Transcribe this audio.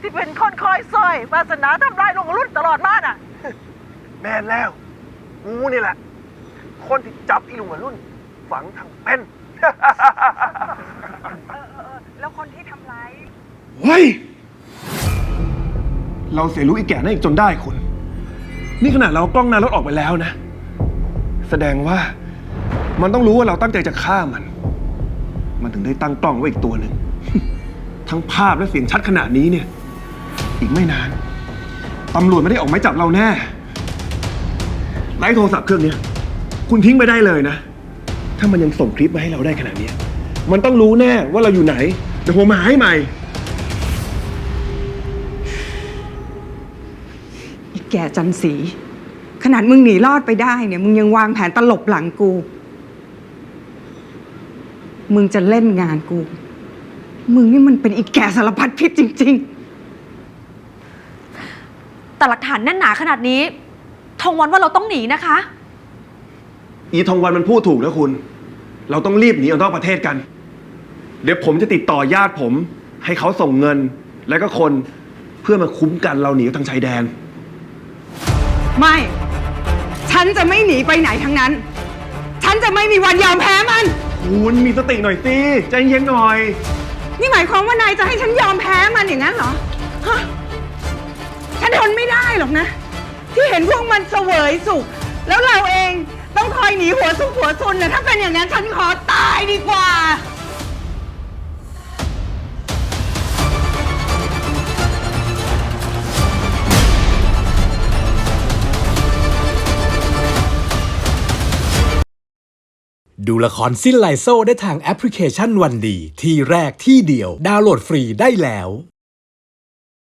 ที่เป็นคนคอยซอยวาสนาทำลายลุงอรุ่นตลอดมาน่ะ แม่นแล้วกูนี่แหละ คนที่จับอีลุงอรุ่น ฝังทางเป็น แล้วคนที่ทำร้าย เฮ้ย เราเสียรู้อีแก่นั่นอีกจนได้คุณ นี่ขนาดเราเอากล้องหน้ารถออกไปแล้วนะ แสดงว่ามันต้องรู้ว่าเราตั้งใจจะฆ่ามัน มันถึงได้ตั้งกล้องไว้อีกตัวหนึ่ง ทั้งภาพและเสียงชัดขนาดนี้เนี่ย อีกไม่นานตำรวจไม่ได้ออกหมายจับเราแน่ไลฟ์โทรศัพท์เครื่องเนี้ยคุณทิ้งไปได้เลยนะ ถ้ามันยังส่งคลิปมาให้เราได้ขนาดเนี้ยมันต้องรู้แน่ว่าเราอยู่ไหนเดี๋ยวผมมาหาให้ใหม่อีแก่จันสี ขนาดมึงหนีรอดไปได้เนี่ย มึงยังวางแผนตลบหลังกู มึงจะเล่นงานกู มึงนี่มันเป็นอีแก่สารพัดพิษจริง แต่หลักฐานแน่นหนาขนาดนี้ ทองวันว่าเราต้องหนีนะคะ อีทองวันมันพูดถูกนะคุณ เราต้องรีบหนีออกนอกประเทศกัน เดี๋ยวผมจะติดต่อญาติผม ให้เขาส่งเงิน และก็คนเพื่อมาคุ้มกันเราหนีทางชายแดน ๆ ไม่ ฉันจะไม่หนีไปไหนทั้งนั้น ฉันจะไม่มีวันยอมแพ้มัน คุณมีสติหน่อยสิใจเย็นหน่อย นี่หมายความว่านายจะให้ฉันยอมแพ้มันอย่างนั้นเหรอ ฮะ ฉันทนไม่ได้หรอกนะ ที่เห็นพวกมันเสวยสุข แล้วเราเองต้องคอยหนีหัวซุกหัวซุนนะถ้าเป็นอย่างนั้นฉันขอตายดีกว่า ดูละครสิ้นไลโซได้ทางแอปพลิเคชันวันดี ที่แรกที่เดียว ดาวน์โหลดฟรีได้แล้ว